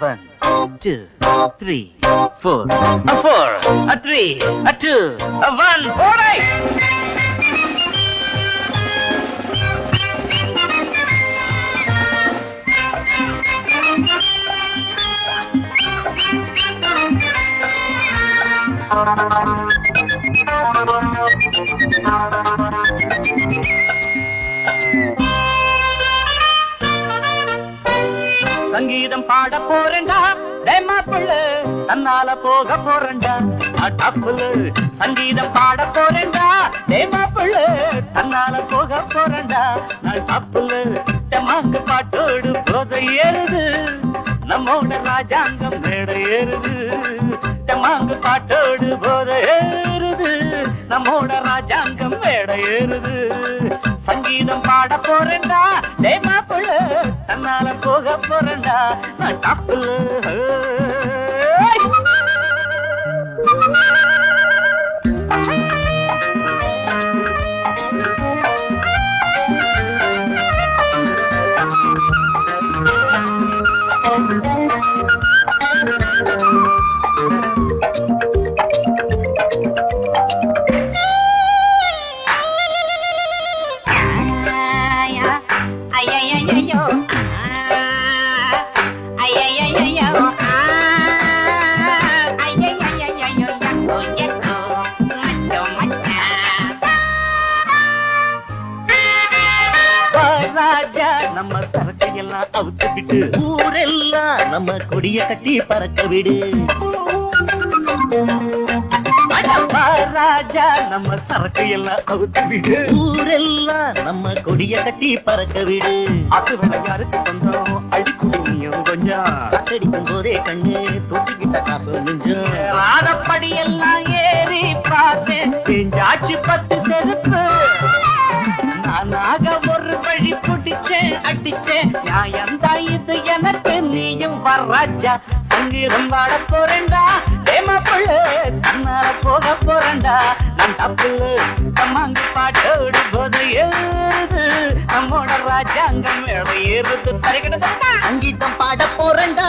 One, two, three, four, a four, a three, a two, a one. Thank you. பாட போறேன்டா. டேமா புள்ள தன்னால போக போறேன்டா. டப்புல சங்கீதம் பாட போறேன்டா. டேமா புள்ள தன்னால போக போறேன்டா. நான் டப்புல டமாக்கு பாட்டோடு போத ஏறுது. நம்மோட ராஜாங்கம் மேட ஏறுது. டெமாங்கு பாட்டோடு போத ஏறுது. நம்மோட ராஜாங்கம் மேட ஏறுது. சங்கீதம் பாட போறேன்டா. மேல போக போறேன்டா. தப்புல ராஜா. நம்ம சரக்கு எல்லாம் அவுத்துக்கிட்டு ஊரெல்லாம் நம்ம கொடிய கட்டி பறக்க விடு. ராஜா. நம்ம சரக்கு எல்லாம் அவுத்து விடு ஊரெல்லாம் நம்ம கொடிய கட்டி பறக்க விடு. அது யாருக்கு சொந்தம்? அடிக்குடி நீயும் கொஞ்சம். அடிக்கும் போதே கண்ணு தொட்டிக்கிட்ட காசு ராதப்படி எல்லாம் ஏறி பார்த்தேன். பெஞ்சாச்சு பத்து செருப்பு. நானாக ஒரு வழி புடிச்சே அடிச்சே. நியாயம் தான் இது எனக்கு நீயும் வர்றாஜா சங்கீதம் வாட போறேண்டா ஏமா புள்ளு தன்னால போக போறேண்டா நான் தப்புள்ளு தம்மாங்க பாட்டோடு போது ஏறுது. நம்மோட ராஜாங்கம் மேல ஏறுது. தரைக்கிட்ட சங்கீதம் பாட போறேண்டா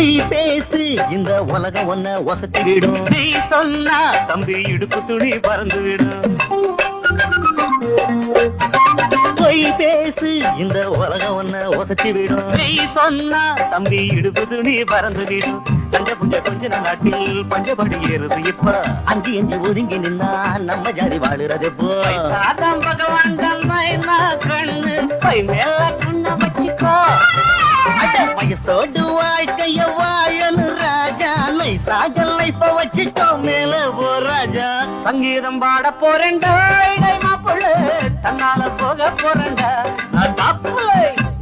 பொய் பேசு இந்த உலகம் ஒன்ன வசத்தி விடும் நீ சொன்னா தம்பி இடுப்பு துணி பறந்து விடும் பொய் பேசு இந்த உலகம் ஒன்ன வசத்தி விடும் நீ சொன்னா தம்பி இடுப்பு துணி பறந்து விடும் தஞ்ச புஞ்ச கொஞ்ச நாட்டில் பஞ்சபடி ஏறுது இப்ப. அஞ்சு அஞ்சு ஒதுங்கி நின்னா நம்ம ஜாதி வாழுறது சாதம் பகவான் தம்மைனா கண்ணு பை மேல கண்ண வச்சுக்கோ. வயசோடு வாழ்க்கைய நைசாக லைஃப வச்சுக்கோ மேல போ ராஜா. சங்கீதம் பாட போறேன்டா மாப்பிள்ள. தன்னால போக போறேன்டா.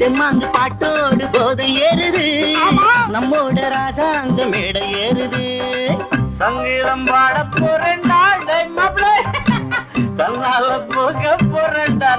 தெம்மாங்கு பாட்டோடு போதை ஏறுது. நம்மோட ராஜா அங்க மேடை ஏறுது. சங்கீதம் பாட போறேன்டா மாப்பிள்ள. தன்னால போக போறேன்டா